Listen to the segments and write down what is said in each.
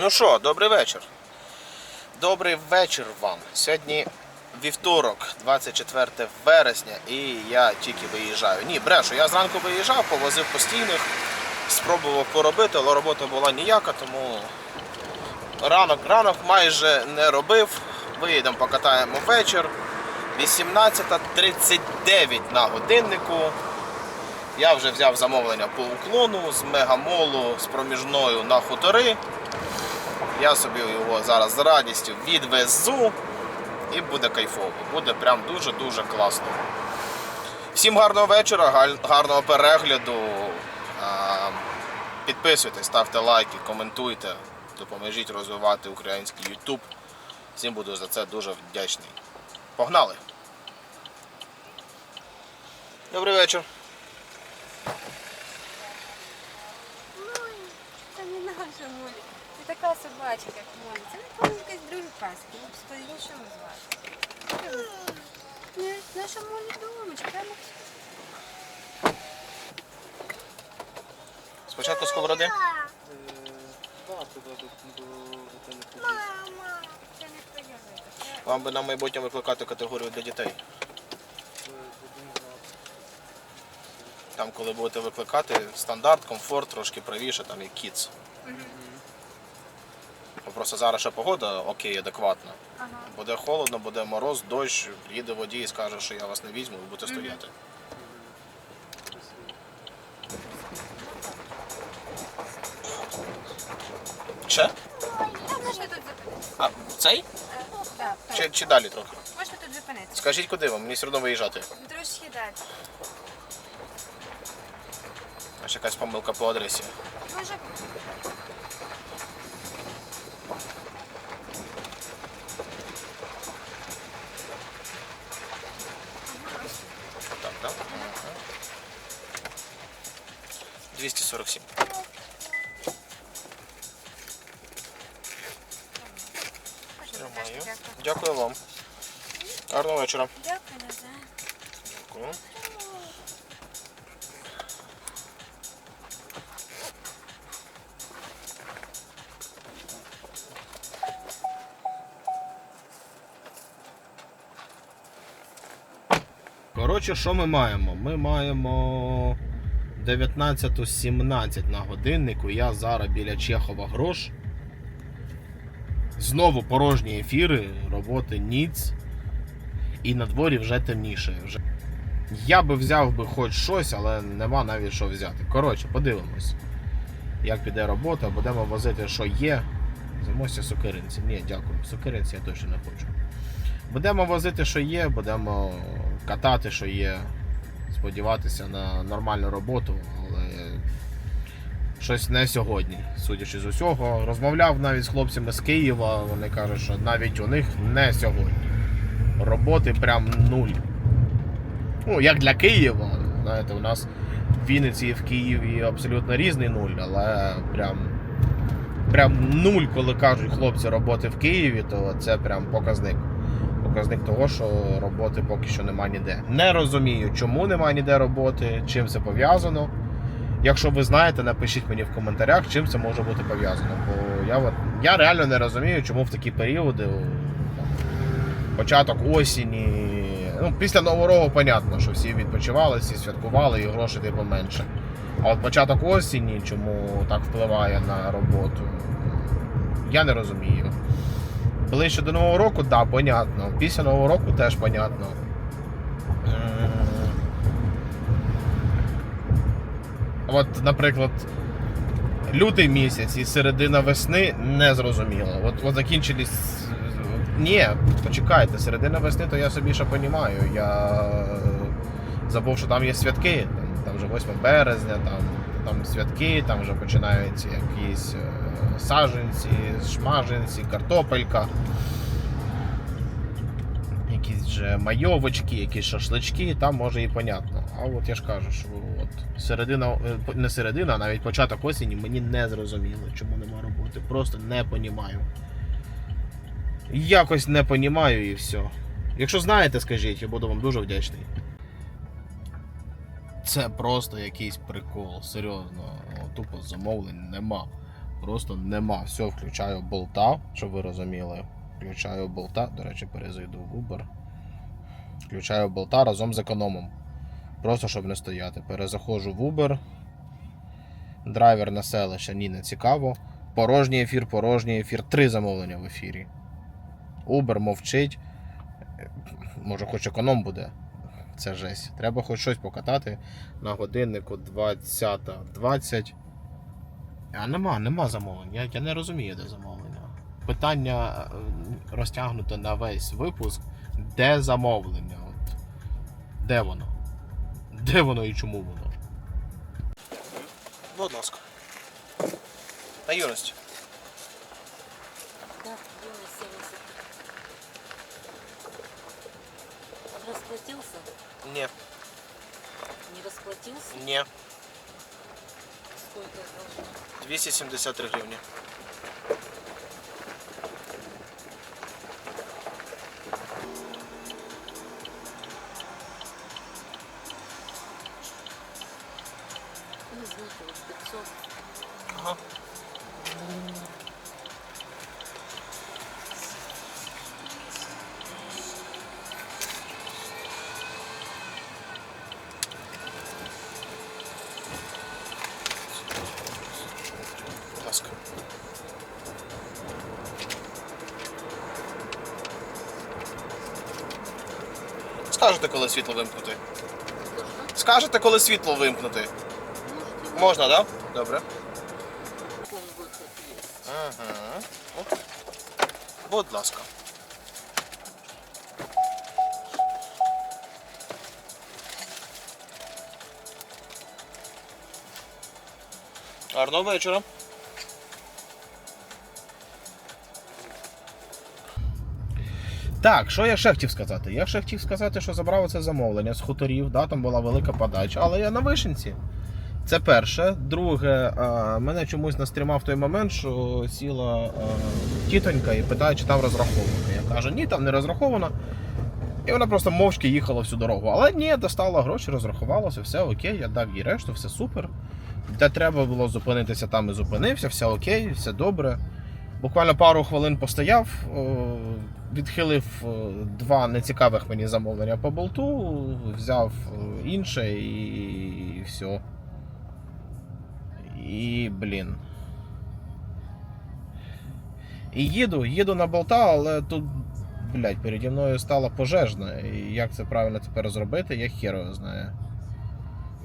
Ну що, добрий вечір. Добрий вечір вам. Сьогодні вівторок, 24 вересня, і я тільки виїжджаю. Ні, брешу, я зранку виїжджав, повозив постійних, спробував поробити, але робота була ніяка, тому ранок, ранок майже не робив. Виїдемо, покатаємо вечір. 18.39 на годиннику. Я вже взяв замовлення по уклону з мегамолу з проміжною на хутори. Я собі його зараз з радістю відвезу і буде кайфово. Буде прям дуже-дуже класно. Всім гарного вечора, гарного перегляду. Підписуйтесь, ставте лайки, коментуйте, допоможіть розвивати український YouTube. Всім буду за це дуже вдячний. Погнали! Добрий вечір. Ой, це не наша Молі. Така собачка, як. Це не повинна якась друга казка. Ну, по-іншому звати. Ні, наша Молі домочка. Прямо Спочатку сковороди. Так, туди до, до це не вика. Вам би на майбутнє викликати категорію для дітей. Там, коли будете викликати, стандарт, комфорт, трошки правіше, там як кіц. Просто зараз ще погода окей, адекватна. Ага. Буде холодно, буде мороз, дощ, приїде водій і скаже, що я вас не візьму, ви будете стояти. Ще? Можна тут зупинитися. А, цей? Так, так. Чи, чи далі трохи? Можна тут зупинитися. Скажіть, куди вам? Мені все одно виїжджати. Трошки далі. Аж якась помилка по адресі. Може, 247. можна Тримаю. дякую. Дякую вам. Гарного вечора. Дякую, Назар. Дякую. Коротше, що ми маємо? Ми маємо 19.17 на годиннику. Я зараз біля Чехова грош. Знову порожні ефіри, роботи ніц. І на дворі вже темніше. Вже... Я би взяв би хоч щось, але нема навіть що взяти. Коротше, подивимось, як піде робота, будемо возити, що є. Замося сукеринці. Ні, дякую. Сукеринці я точно не хочу. Будемо возити, що є, будемо катати, що є. Сподіватися на нормальну роботу, але щось не сьогодні, судячи з усього. Розмовляв навіть з хлопцями з Києва. Вони кажуть, що навіть у них не сьогодні. Роботи прям нуль. Ну, як для Києва, знаєте, у нас в Вінниці і в Києві абсолютно різний нуль, але прям, прям нуль, коли кажуть хлопці роботи в Києві, то це прям показник. Показник того, що роботи поки що немає ніде. Не розумію, чому немає ніде роботи, чим це пов'язано. Якщо ви знаєте, напишіть мені в коментарях, чим це може бути пов'язано. Бо я, я реально не розумію, чому в такі періоди, початок осені. Ну, після Нового року, понятно, що всі відпочивали, всі святкували і грошей типу менше. А от початок осені, чому так впливає на роботу, я не розумію. Ближче до Нового року, так, да, понятно. Після Нового року теж понятно. От, наприклад, лютий місяць і середина весни не зрозуміло. От, от закінчились. Ні, почекайте, середина весни, то я собі ще понімаю. Я забув, що там є святки. Там, там вже 8 березня, там, там святки, там вже починаються якісь е, саженці, шмаженці, картопелька. Якісь вже майовочки, якісь шашлички, там може і понятно. А от я ж кажу, що от середина, е, не середина, а навіть початок осені мені не зрозуміло, чому нема роботи. Просто не понімаю. Якось не понімаю і все. Якщо знаєте, скажіть, я буду вам дуже вдячний. Це просто якийсь прикол, серйозно. Тупо замовлень нема. просто нема. Все, включаю болта, щоб ви розуміли. Включаю болта, до речі, перезайду в Uber. Включаю болта разом з економом. Просто щоб не стояти. Перезаходжу в Uber. Драйвер на селище, ні, не цікаво. Порожній ефір, порожній ефір. Три замовлення в ефірі. Uber мовчить. Може, хоч економ буде. Це жесть. Треба хоч щось покатати на годиннику 20.20. А нема, нема замовлень. Я, я не розумію, де замовлення. Питання е, розтягнуте на весь випуск. Де замовлення? От. Де воно? Де воно і чому воно? Будь ласка. На юності. Расплатился? Ні, Не расплатился? ні. Сколько должно? 273 гривні. Не знаю, вот 500. Ага. Скажете, коли світло вимкнути? Скажете, коли світло вимкнути? Можна, так? Да? Добре. Ага. Будь ласка. Гарного вечора. Так, що я ще хотів сказати? Я ще хотів сказати, що забрав це замовлення з хуторів, да, там була велика подача, але я на вишенці. Це перше. Друге, а, мене чомусь настрімав той момент, що сіла а, тітонька і питає, чи там розраховано. Я кажу, ні, там не розраховано. І вона просто мовчки їхала всю дорогу. Але ні, достала гроші, розрахувалася, все окей, я дав їй решту, все супер. Де треба було зупинитися, там і зупинився, все окей, все добре. Буквально пару хвилин постояв, відхилив два нецікавих мені замовлення по болту, взяв інше і все. І, блін. І їду, їду на болта, але тут, блядь, переді мною стала пожежна. І як це правильно тепер зробити, я його знаю.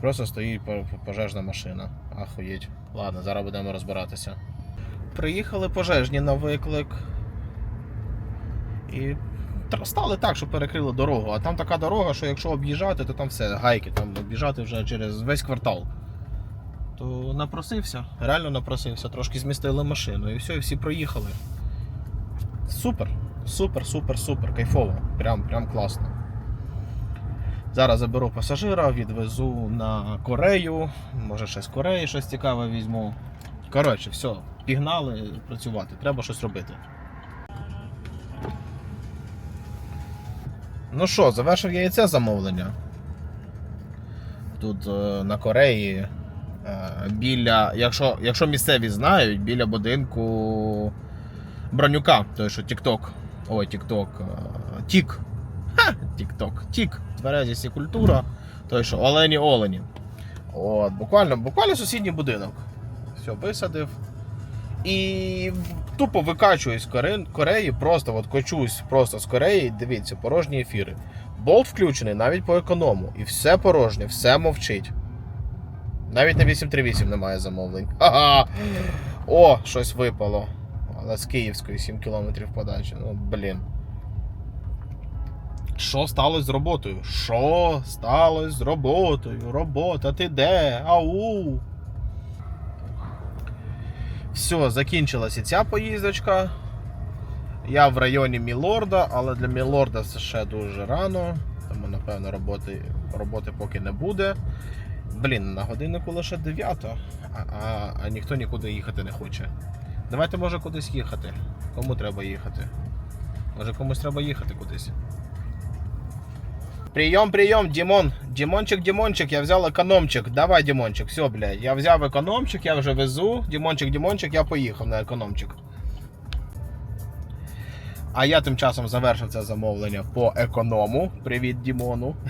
Просто стоїть по- по- пожежна машина. Ахуєть. Ладно, зараз будемо розбиратися. Приїхали пожежні на виклик. І стали так, що перекрили дорогу. А там така дорога, що якщо об'їжджати, то там все, гайки, там об'їжджати вже через весь квартал то напросився, реально напросився, трошки змістили машину і все, і всі проїхали. Супер, супер, супер, супер, кайфово. Прям, прям класно. Зараз заберу пасажира, відвезу на Корею. Може ще з Кореї щось цікаве візьму. Коротше, все, пігнали працювати, треба щось робити. Ну що, завершив я і це замовлення. Тут е, на Кореї Е, біля, якщо, якщо місцеві знають, біля будинку Бронюка, той що TikTok. Ой, TikTok. е, Тік. Ха! TikTok. Тік. Тверезість і культура. Той що Олені Олені. От, буквально, буквально сусідній будинок. Все, висадив. І тупо викачуюсь з Коре- Кореї, просто от кочусь просто з Кореї. Дивіться, порожні ефіри. Болт включений навіть по економу. І все порожнє, все мовчить. Навіть на 838 немає замовлень. Ага! О, щось випало. Але з Київської 7 кілометрів подачі. Ну, блін. Що сталося з роботою? Що сталося з роботою? Робота, ти де? Ау! Все, закінчилася ця поїздочка. Я в районі Мілорда, але для Мілорда це ще дуже рано. Тому, напевно, роботи, роботи поки не буде. Блін, на годиннику лише 9, а, а, а ніхто нікуди їхати не хоче. Давайте, може, кудись їхати. Кому треба їхати? Може комусь треба їхати кудись. Прийом, прийом, Дімон. Дімончик, Дімончик, я взяв економчик. Давай, Дімончик, все, блядь. Я взяв економчик, я вже везу. Дімончик, Дімончик, я поїхав на економчик. А я тим часом завершив це замовлення по економу. Привіт, Дімону.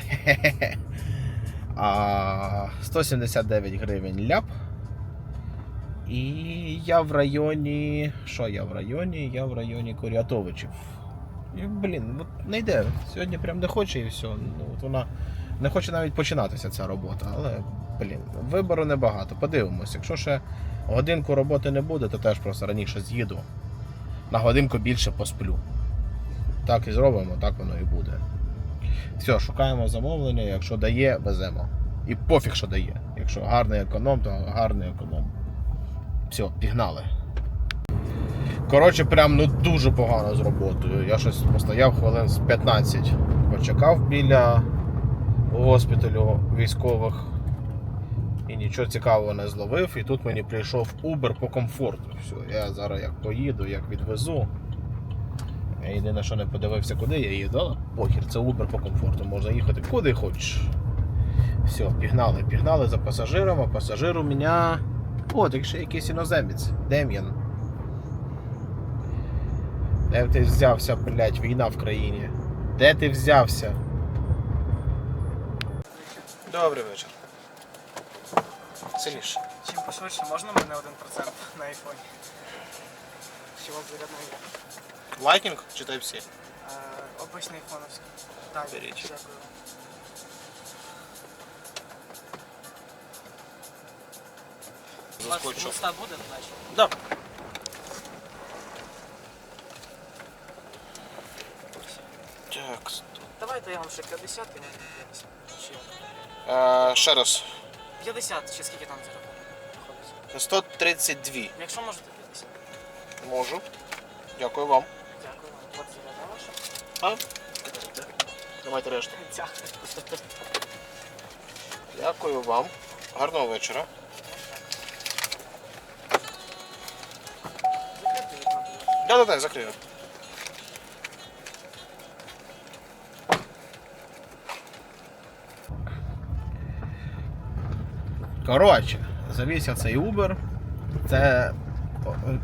А, 179 гривень ляп. І я в районі. Що я в районі? Я в районі Курятовичів. І, блін, от не йде. Сьогодні прям не хоче і все. Ну, от вона не хоче навіть починатися ця робота. Але, блін, вибору небагато. Подивимось. Якщо ще годинку роботи не буде, то теж просто раніше з'їду. На годинку більше посплю. Так і зробимо, так воно і буде. Все, шукаємо замовлення, якщо дає, веземо. І пофіг, що дає. Якщо гарний економ, то гарний економ. Все, пігнали. Коротше, прям ну дуже погано з роботою. Я щось постояв хвилин з 15. Почекав біля госпіталю військових і нічого цікавого не зловив. І тут мені прийшов Uber по комфорту. Все, я зараз як поїду, як відвезу. Я єдине, що не подивився, куди я їду, але похір, це Uber по комфорту. Можна їхати куди хочеш. Все, пігнали, пігнали за пасажиром, а пасажир у мене. О, так ще якийсь іноземець. Дем'ян. Де ти взявся, блядь, війна в країні? Де ти взявся? Добрий вечір. Сильніше. Чим пошвидше можна мене 1% на айфоні? Чи вам зарядної? Лайкінг чи Type-C? Е, Обичний айфоновський. Так, Беріть. дякую. У вас Заскочу. листа буде, значить? Да. Так. Вам ще 50 і не 50. Чи? Е, ще раз. 50, чи скільки там зарахунок? 132. Якщо можете 50. Можу. Дякую вам. Дякую вам. От зарядна ваша. А? Давайте решту. Дякую. Дякую вам. Гарного вечора. Да, да, да, закрию. Коротше, завівся цей Uber. Це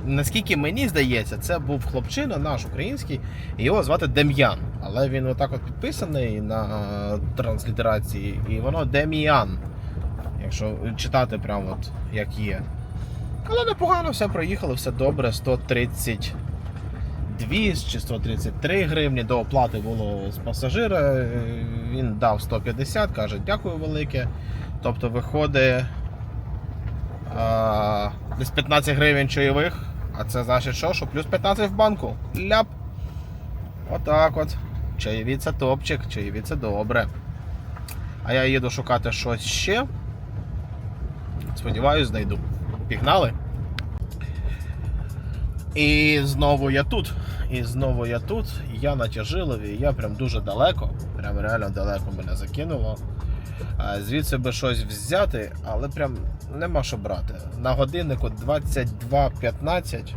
наскільки мені здається, це був хлопчина наш український, його звати Дем'ян. Але він отак от підписаний на транслітерації, і воно Дем'ян. Якщо читати прямо от як є. Але непогано все проїхали, все добре. 132 чи 133 гривні до оплати було з пасажира. Він дав 150, каже, дякую велике. Тобто виходить десь 15 гривень чайових. А це значить що? Що плюс 15 в банку. Ляп. Отак от. Чаєві це топчик, чаєві це добре. А я їду шукати щось ще. Сподіваюсь, знайду. Пігнали. І знову я тут. І знову я тут. Я на Тяжилові, я прям дуже далеко. Прям реально далеко мене закинуло. Звідси би щось взяти, але прям нема що брати. На годиннику 22.15.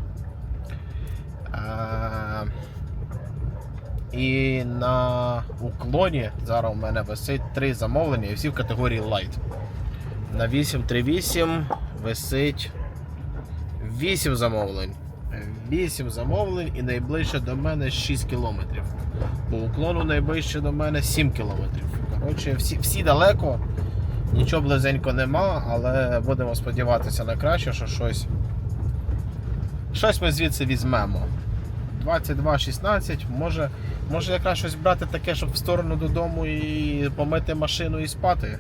І на уклоні зараз у мене висить три замовлення і всі в категорії Light. На 838 висить 8 замовлень. 8 замовлень і найближче до мене 6 кілометрів. По уклону найближче до мене 7 кілометрів. Коротше, всі, всі далеко, нічого близенько нема, але будемо сподіватися на краще, що щось. Щось ми звідси візьмемо. 22-16, може, може якраз щось брати таке, щоб в сторону додому і помити машину і спати.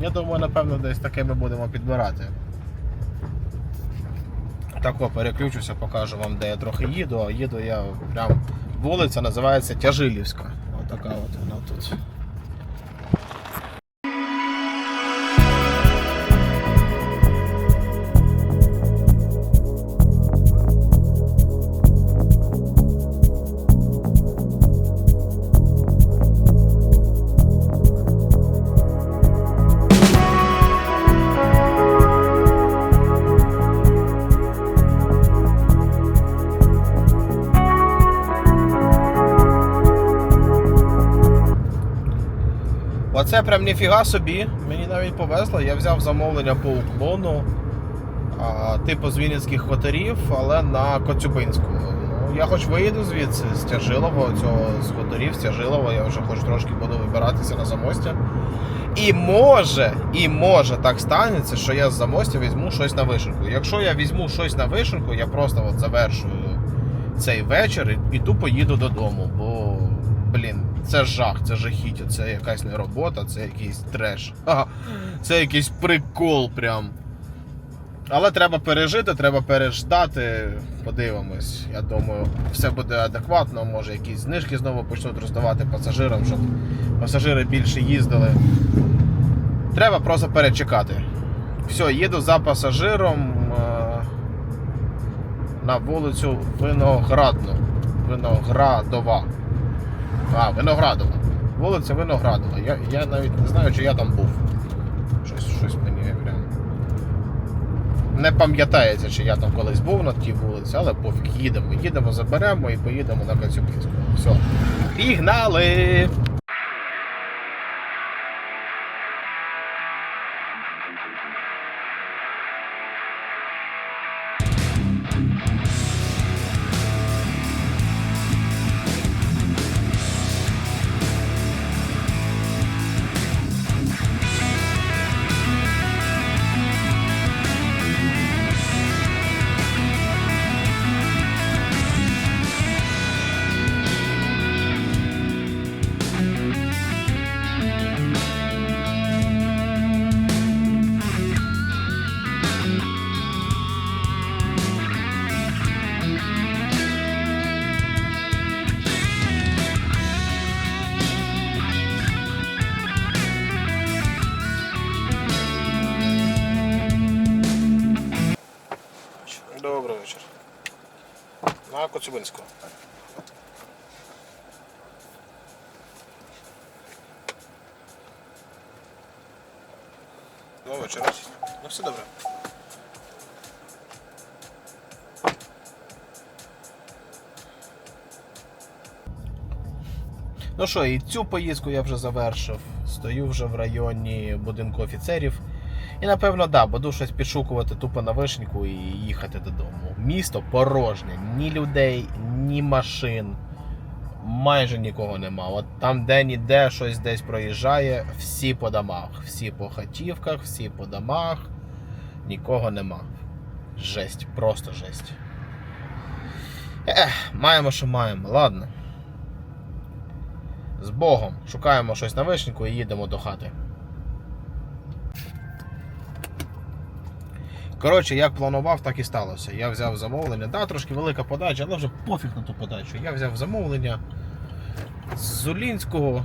Я думаю, напевно, десь таке ми будемо підбирати. Так, переключуся, покажу вам, де я трохи їду, їду я прям вулиця називається Тяжилівська. Отака от вона тут. Оце прям ніфіга собі. Мені навіть повезло. Я взяв замовлення по уклону, а, типу з Вінницьких хуторів, але на Коцюбинську. Ну, я хоч виїду звідси з Тяжилова, цього з хуторів, з Тяжилова, я вже хоч трошки буду вибиратися на замостя. І може, і може так станеться, що я з замостя візьму щось на вишенку. Якщо я візьму щось на вишенку, я просто от завершую цей вечір і, і тупо їду додому. Бо, блін, це жах, це жахіття, це якась не робота, це якийсь треш. Ага, це якийсь прикол прям. Але треба пережити, треба переждати. Подивимось. Я думаю, все буде адекватно. Може якісь знижки знову почнуть роздавати пасажирам, щоб пасажири більше їздили. Треба просто перечекати. Все, їду за пасажиром е, на вулицю Виноградну. Виноградова. А, Виноградова. Вулиця Виноградова. Я, я навіть не знаю, чи я там був. Щось, щось мені прям. Не пам'ятається, чи я там колись був на тій вулиці, але пофіг, їдемо. Їдемо, заберемо і поїдемо на Кацюбинську. Все. Пігнали! На Коцюбинську. Добрий вечір. Ну все добре. Ну що, і цю поїздку я вже завершив. Стою вже в районі будинку офіцерів. І напевно, да, буду щось підшукувати тупо на вишеньку і їхати додому. Місто порожнє, ні людей, ні машин. Майже нікого нема. От там де-ніде щось десь проїжджає, всі по домах, всі по хатівках, всі по домах, нікого нема. Жесть, просто жесть. Ех, маємо, що маємо, ладно. З Богом. Шукаємо щось на вишеньку і їдемо до хати. Коротше, як планував, так і сталося. Я взяв замовлення. Да, трошки велика подача, але вже пофіг на ту подачу. Я взяв замовлення з Золінського.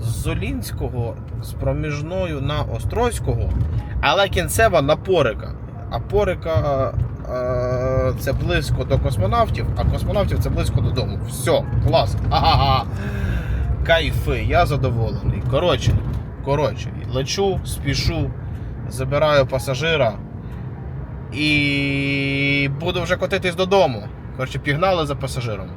З Золінського з проміжною на Острозького, але кінцева на Порика. А Порика е, це близько до космонавтів, а космонавтів це близько додому. Все, клас. Ага. Кайфи, я задоволений. Коротше, коротше, лечу, спішу забираю пасажира і буду вже котитись додому. Коротше, пігнали за пасажиром.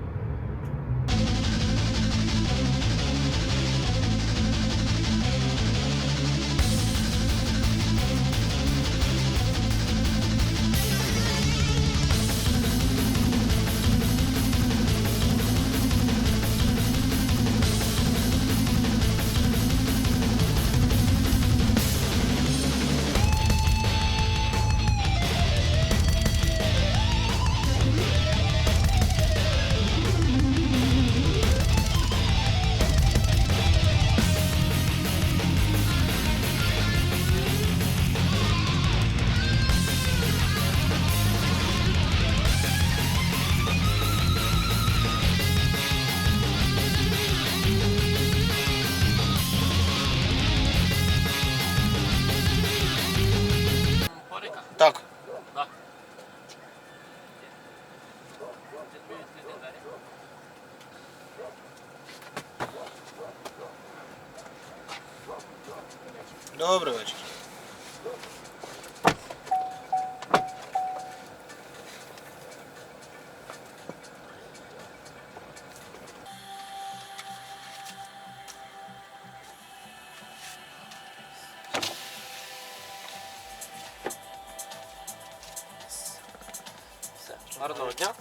Понял.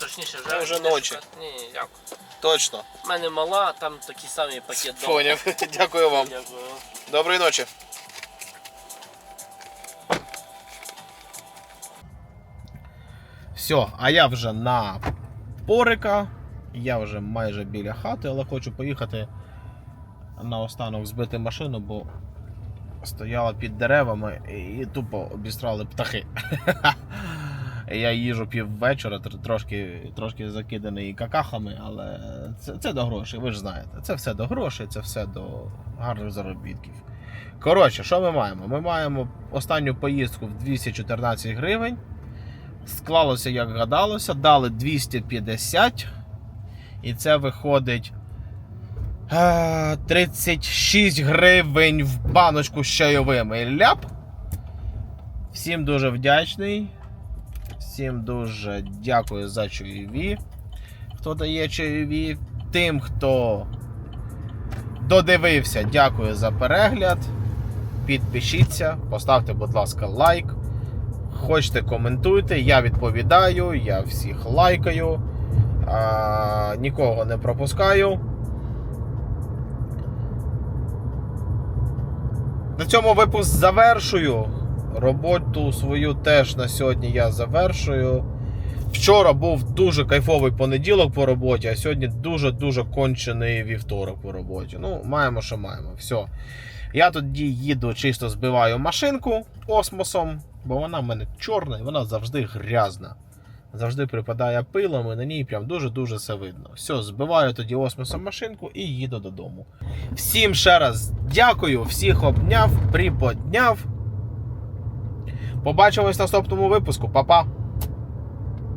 Точніше, Це вже ночі. шукати. Ні, ні, дякую. Точно. У мене мала, там такий самий пакет дома. Поняв. Дякую вам. Дякую. Доброї ночі. Все, а я вже на порика. Я вже майже біля хати, але хочу поїхати наостанок збити машину, бо стояла під деревами і тупо обістрали птахи. Я їжу пів вечора, тр- трошки, трошки закиданий какахами, але це, це до грошей, ви ж знаєте. Це все до грошей, це все до гарних заробітків. Коротше, що ми маємо? Ми маємо останню поїздку в 214 гривень. Склалося, як гадалося, дали 250. І це виходить е, 36 гривень в баночку з чайовими. Ляп. Всім дуже вдячний. Всім дуже дякую за чайові. Хто дає чайові. Тим, хто додивився, дякую за перегляд. Підпишіться, поставте, будь ласка, лайк. Хочете, коментуйте, я відповідаю, я всіх лайкаю, а, нікого не пропускаю. На цьому випуск завершую. Роботу свою теж на сьогодні я завершую. Вчора був дуже кайфовий понеділок по роботі, а сьогодні дуже-дуже кончений вівторок по роботі. Ну, маємо, що маємо. Все. Я тоді їду, чисто збиваю машинку осмосом, бо вона в мене чорна і вона завжди грязна. Завжди припадає пилом і на ній прям дуже-дуже все видно. Все, збиваю тоді осмосом машинку і їду додому. Всім ще раз дякую, всіх обняв, приподняв. Побачимось в наступному випуску. Па-па!